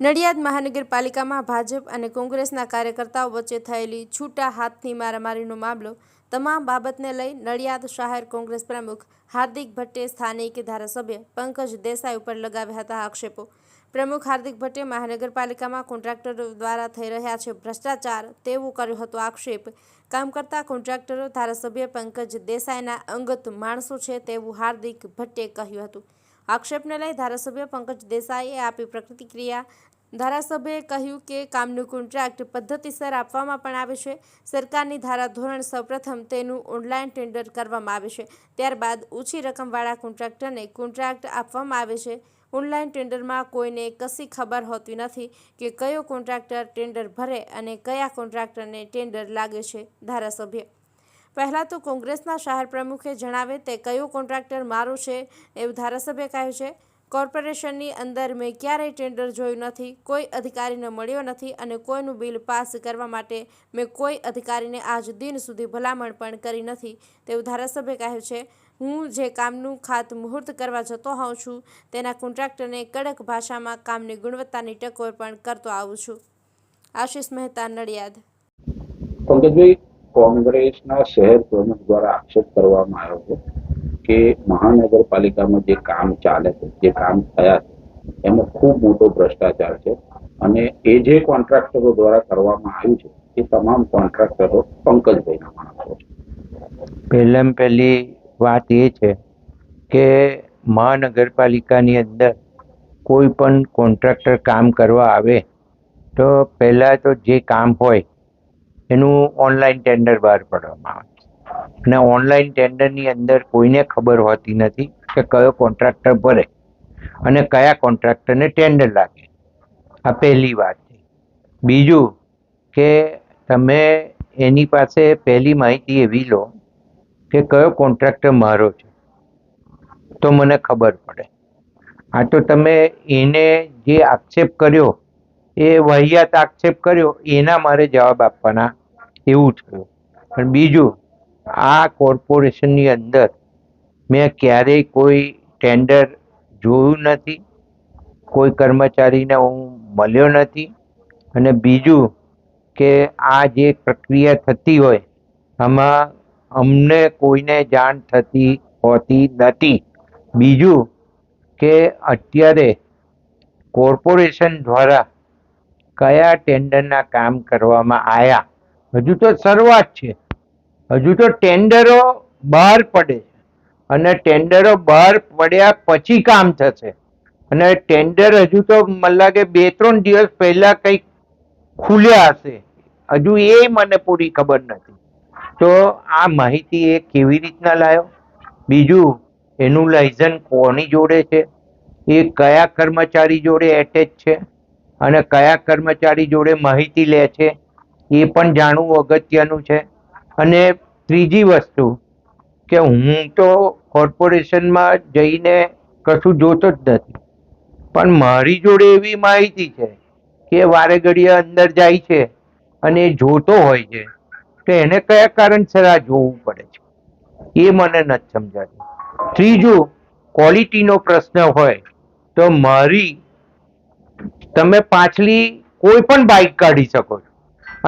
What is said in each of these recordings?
નડિયાદ મહાનગરપાલિકામાં ભાજપ અને કોંગ્રેસના કાર્યકર્તાઓ વચ્ચે થયેલી છૂટા હાથની મારામારીનો મામલો તમામ બાબતને લઈ નડિયાદ શહેર કોંગ્રેસ પ્રમુખ હાર્દિક ભટ્ટે સ્થાનિક ધારાસભ્ય પંકજ દેસાઈ ઉપર લગાવ્યા હતા આક્ષેપો. પ્રમુખ હાર્દિક ભટ્ટે મહાનગરપાલિકામાં કોન્ટ્રાક્ટરો દ્વારા થઈ રહ્યા છે ભ્રષ્ટાચાર તેવું કર્યો હતો આક્ષેપ. કામ કરતા કોન્ટ્રાક્ટરો ધારાસભ્ય પંકજ દેસાઈના અંગત માણસો છે તેવું હાર્દિક ભટ્ટે કહ્યું હતું. આક્ષેપને લઈ ધારાસભ્ય પંકજ દેસાઈએ આપી પ્રતિક્રિયા. ધારાસભ્યએ કહ્યું કે કામનું કોન્ટ્રાક્ટ પદ્ધતિસર આપવામાં પણ આવે છે. સરકારની ધારાધોરણ સૌપ્રથમ તેનું ઓનલાઈન ટેન્ડર કરવામાં આવે છે. ત્યારબાદ ઓછી રકમવાળા કોન્ટ્રાક્ટરને કોન્ટ્રાક્ટ આપવામાં આવે છે. ઓનલાઈન ટેન્ડરમાં કોઈને કશી ખબર હોતી નથી કે કયો કોન્ટ્રાક્ટર ટેન્ડર ભરે અને કયા કોન્ટ્રાક્ટરને ટેન્ડર લાગે છે. ધારાસભ્ય પહેલાં તો કોંગ્રેસના શહેર પ્રમુખે જણાવે, તે કયો કોન્ટ્રાક્ટર મારો છે? એવું ધારાસભ્ય કહે છે. કોર્પોરેશનની અંદર મેં ક્યારેય ટેન્ડર જોયું નથી, કોઈ અધિકારીને મળ્યો નથી અને કોઈનું બિલ પાસ કરવા માટે મેં કોઈ અધિકારીને આજ દિન સુધી ભલામણ પણ કરી નથી. તેવું ધારાસભ્ય કહે છે. હું જે કામનું ખાતમુહૂર્ત કરવા જતો હોઉં છું, તેના કોન્ટ્રાક્ટરને કડક ભાષામાં કામની ગુણવત્તાની ટકોર પણ કરતો આવું છું. આશિષ મહેતા, નડિયાદ. પંકજભાઈ કોંગ્રેસના શહેર પ્રમુખ દ્વારા આક્ષેપ કરવામાં આવ્યો છે કે મહાનગરપાલિકામાં જે કામ ચાલે છે, જે કામ થયા છે, એમાં ખૂબ મોટો ભ્રષ્ટાચાર છે અને એ જે કોન્ટ્રાક્ટરો દ્વારા કરવામાં આવ્યું છે, એ તમામ કોન્ટ્રાક્ટરો પંકજભાઈના માણસો છે. પહેલાં પહેલી વાત એ છે કે મહાનગરપાલિકાની અંદર કોઈ પણ કોન્ટ્રાક્ટર કામ કરવા આવે, તો પહેલાં તો જે કામ હોય એનું ઓનલાઈન ટેન્ડર બહાર પાડવામાં આવે અને ઓનલાઈન ટેન્ડરની અંદર કોઈને ખબર હોતી નથી કે કયો કોન્ટ્રાક્ટર ભરે અને કયા કોન્ટ્રાક્ટરને ટેન્ડર લાગે. આ પહેલી વાત છે. બીજું કે તમે એની પાસે પહેલી માહિતી એવી લો કે કયો કોન્ટ્રાક્ટર મારો છે. તો મને ખબર પડે. આ તો તમે એને જે આક્ષેપ કર્યો એ વહિયાત આક્ષેપ કર્યો, એના મારે જવાબ આપવાના એવું થયું. પણ બીજું, આ કોર્પોરેશનની અંદર મેં ક્યારેય કોઈ ટેન્ડર જોયું નથી, કોઈ કર્મચારીને હું મળ્યો નથી. અને બીજું કે આ જે પ્રક્રિયા થતી હોય, આમાં અમને કોઈને જાણ થતી હોતી નથી. બીજું કે અત્યારે કોર્પોરેશન દ્વારા કયા ટેન્ડરના કામ કરવામાં આવ્યા હજુ તો શરૂઆત છે. હજુ તો ટેન્ડરો બહાર પડે છે. અને ટેન્ડરો બહાર પડ્યા પછી કામ થશે. અને ટેન્ડર હજુ તો મને લાગે બે, ત્રણ દિવસ પહેલા કંઈક ખુલ્યા હશે. હજુ એ મને પૂરી ખબર નથી. તો આ માહિતી એ કેવી રીતના લાવ્યો બીજું, એનું લાયસન્સ કોની જોડે છે? એ કયા કર્મચારી જોડે એટેચ છે? અને કયા કર્મચારી જોડે માહિતી લે છે, એ પણ જાણવું અગત્યનું છે. અને ત્રીજી વસ્તુ કે હું તો કોર્પોરેશનમાં જઈને કશું જોતો જ નથી. પણ મારી જોડે એવી માહિતી છે કે વારે ઘડીએ અંદર જાય છે અને એ જોતો હોય છે, તો એને કયા કારણસર આ જોવું પડે છે? એ મને નથી સમજાતું. ત્રીજું ક્વોલિટીનો પ્રશ્ન હોય તો મારી તમે પાછલી કોઈ પણ બાઇક કાઢી શકો છો.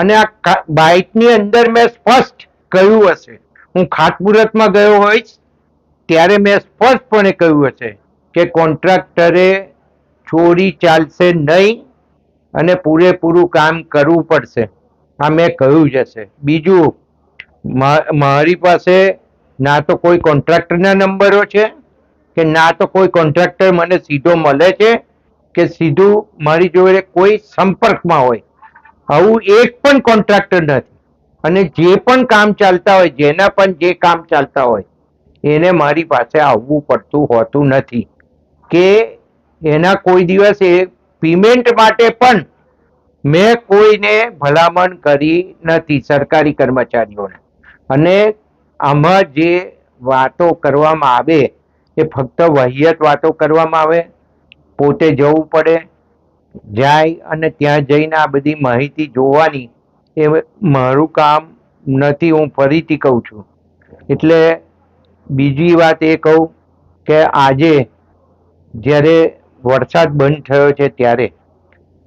અને આ બાઇકની અંદર મેં સ્પષ્ટ કહ્યું હશે. હું ખાતમુહૂર્તમાં ગયો હોઈશ, ત્યારે મેં સ્પષ્ટપણે કહ્યું હશે કે કોન્ટ્રાક્ટરે ચોરી ચાલશે નહીં અને પૂરેપૂરું કામ કરવું પડશે. આ મેં કહ્યું જ હશે. બીજું મારી પાસે ના તો કોઈ કોન્ટ્રાક્ટરના નંબરો છે, કે ના તો કોઈ કોન્ટ્રાક્ટર મને સીધો મળે છે કે સીધું મારી જોડે કોઈ સંપર્કમાં હોય. આવું એક પણ કોન્ટ્રાક્ટર નથી. અને જે પણ કામ ચાલતા હોય, જેના પણ જે કામ ચાલતા હોય, એને મારી પાસે આવવું પડતું હોતું નથી. કે એના કોઈ દિવસ એ પેમેન્ટ માટે પણ મેં કોઈને ભલામણ કરી નથી સરકારી કર્મચારીઓને. અને આમાં જે વાતો કરવામાં આવે, એ ફક્ત વહિયત વાતો કરવામાં આવે પોતે જવું પડે, જાય અને ત્યાં જઈને આ બધી માહિતી જોવાની એ મારું કામ નથી, હું ફરીથી કહું છું. એટલે બીજી વાત એ કહું કે આજે જ્યારે વરસાદ બંધ થયો છે ત્યારે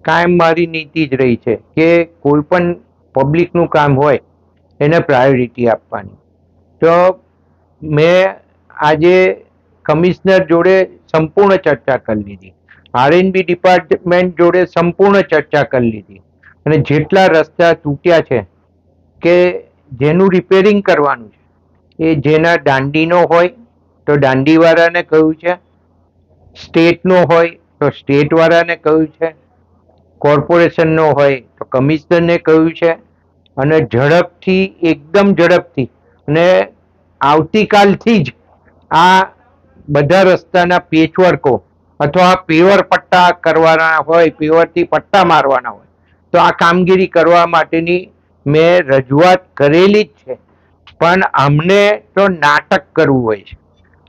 કાયમ મારી નીતિ જ રહી છે કે કોઈ પણ પબ્લિકનું કામ હોય એને પ્રાયોરિટી આપવાની. તો મેં આજે કમિશનર જોડે સંપૂર્ણ ચર્ચા કરી લીધી. આરએનબી ડિપાર્ટમેન્ટ જોડે સંપૂર્ણ ચર્ચા કરી લીધી. અને જેટલા રસ્તા તૂટ્યા છે કે જેનું રિપેરિંગ કરવાનું છે, એ જેના દાંડીનો હોય તો દાંડીવાળાને કહ્યું છે, સ્ટેટનો હોય તો સ્ટેટવાળાને કહ્યું છે, કોર્પોરેશનનો હોય તો કમિશનરને કહ્યું છે, અને ઝડપથી, એકદમ ઝડપથી અને આવતીકાલથી જ આ બધા રસ્તાના પેચવર્કો અથવા પીવર પટ્ટા કરવાના હોય પીવરથી પટ્ટા મારવાના હોય, તો આ કામગીરી કરવા માટેની મેં રજૂઆત કરેલી જ છે. પણ અમને તો નાટક કરવું હોય છે.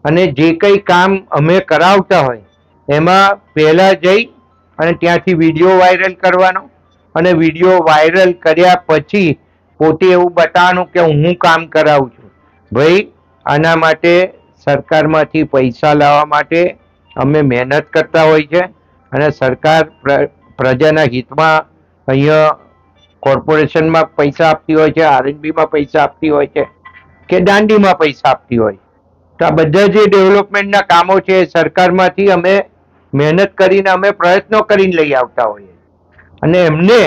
અને જે કંઈ કામ અમે કરાવતા હોય, એમાં પહેલાં જઈ અને ત્યાંથી વીડિયો વાયરલ કરવાનો. અને વીડિયો વાયરલ કર્યા પછી પોતે એવું બતાવવાનું કે હું કામ કરાવું છું. ભાઈ, આના માટે સરકારમાંથી પૈસા લાવવા માટે અમે મહેનત કરતા હોય છે અને સરકાર પ્ર- પ્રજાના હિતમાં અહીંયા કોર્પોરેશનમાં પૈસા આપતી હોય છે આરએનબીમાં પૈસા આપતી હોય છે કે દાંડીમાં પૈસા આપતી હોય તો આ બધા જે ડેવલપમેન્ટના કામો છે એ સરકારમાંથી અમે મહેનત કરીને અમે પ્રયત્નો કરીને લઈ આવતા હોઈએ અને એમને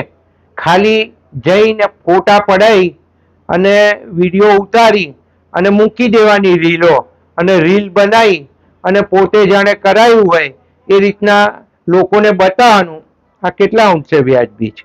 ખાલી જઈને ફોટા પડાવી અને વીડિયો ઉતારી અને મૂકી દેવાની રીલો અને રીલ બનાવી અને પોતે જાણે કરાયું હોય એ રીતના લોકોને બતાવવાનું આ કેટલા અંશે વ્યાજબી છે.